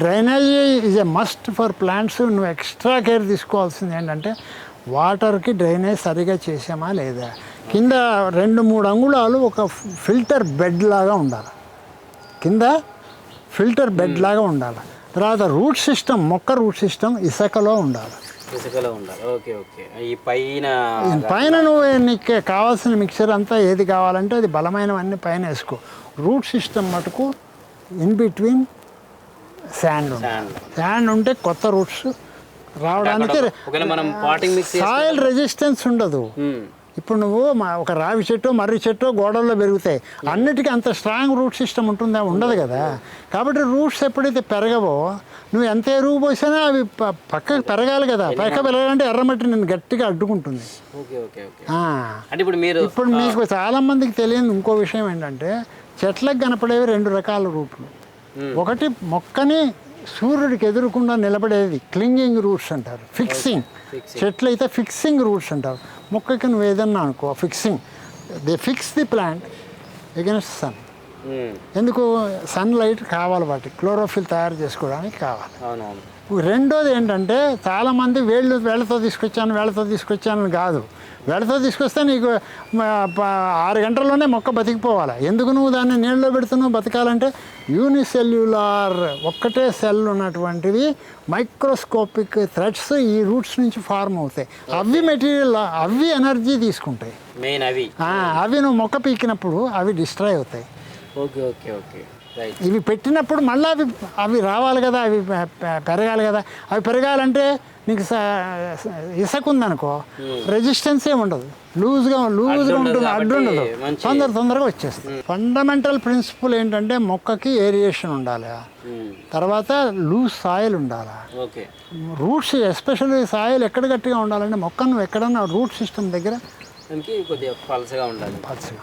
Drainage is a must for plants నువ్వు extra care తీసుకోవాల్సింది ఏంటంటే వాటర్కి డ్రైనేజ్ సరిగా చేసామా లేదా? కింద రెండు మూడు అంగుళాలు ఒక ఫిల్టర్ బెడ్ లాగా ఉండాలి. కింద ఫిల్టర్ బెడ్ లాగా ఉండాలి. తర్వాత రూట్ సిస్టమ్ మొక్క రూట్ సిస్టమ్ ఇసుకలో ఉండాలి. ఇసుకలో ఉండాలి. Okay okay. ఈ పైన పైన నువ్వు నీకు కావాల్సిన మిక్చర్ అంతా ఏది కావాలంటే అది బలమైనవన్నీ పైన వేసుకో. రూట్ సిస్టమ్ మటుకు ఇన్ బిట్వీన్ శాండ్ శాండ్ ఉంటే కొత్త రూట్స్ రావడానికి సాయిల్ రెసిస్టెన్స్ ఉండదు. ఇప్పుడు నువ్వు మా ఒక రావి చెట్టు మర్రి చెట్టు గోడల్లో పెరుగుతాయి. అన్నిటికీ అంత స్ట్రాంగ్ రూట్ సిస్టమ్ ఉంటుందా? ఉండదు కదా. కాబట్టి రూట్స్ ఎప్పుడైతే పెరగవో నువ్వు ఎంత ఎరువు పోసినా అవి పక్కకు పెరగాలి కదా. పక్క పెరగాలంటే ఎర్రమట్టి నేను గట్టిగా అడ్డుకుంటుంది. ఇప్పుడు మీకు చాలా మందికి తెలియని ఇంకో విషయం ఏంటంటే చెట్లకు కనపడేవి రెండు రకాల రూట్లు ఒకటి మొక్కని సూర్యుడికి ఎదురకుండా నిలబడేది క్లింగింగ్ రూట్స్ అంటారు ఫిక్సింగ్. చెట్లు అయితే ఫిక్సింగ్ రూట్స్ అంటారు. మొక్కకి నువ్వు ఏదన్నా అనుకో fixing. They fix the plant against sun. Hmm. ఎందుకు? సన్ లైట్ కావాలి వాటి క్లోరోఫిల్ తయారు చేసుకోవడానికి కావాలి. రెండోది ఏంటంటే చాలామంది వేళ్ళు వేళ్ళతో తీసుకొచ్చాను వేళ్ళతో తీసుకొచ్చాను కాదు. వేళ్ళతో తీసుకొస్తే నీకు ఆరు గంటల్లోనే మొక్క బతికిపోవాలి. ఎందుకు నువ్వు దాన్ని నీళ్ళలో పెడుతున్నావు బతకాలంటే? యూనిసెల్యులార్ ఒక్కటే సెల్ ఉన్నటువంటివి మైక్రోస్కోపిక్ థ్రెడ్స్ ఈ రూట్స్ నుంచి ఫార్మ్ అవుతాయి. అవి మెటీరియల్ అవి ఎనర్జీ తీసుకుంటాయి. మెయిన్ అవి. అవి నువ్వు మొక్క పీకినప్పుడు అవి డిస్ట్రాయ్ అవుతాయి. Okay okay okay. రైట్ ఇవి పెట్టినప్పుడు మళ్ళీ అవి అవి రావాలి కదా అవి పెరగాలి కదా. అవి పెరగాలంటే నీకు ఇసుక ఉందనుకో రెసిస్టెన్స్ ఏమి ఉండదు. లూజ్గా లూజ్గా ఉంటుంది అడ్డు ఉండదు తొందర తొందరగా వచ్చేస్తుంది. ఫండమెంటల్ ప్రిన్సిపల్ ఏంటంటే మొక్కకి ఏరియేషన్ ఉండాలి. తర్వాత లూజ్ సాయిల్ ఉండాలి. ఓకే. రూట్స్ ఎస్పెషల్లీ సాయిల్ ఎక్కడ గట్టిగా ఉండాలంటే మొక్క నువ్వు ఎక్కడన్నా రూట్ సిస్టమ్ దగ్గర పలసగా ఉండాలి. ఉండాలి.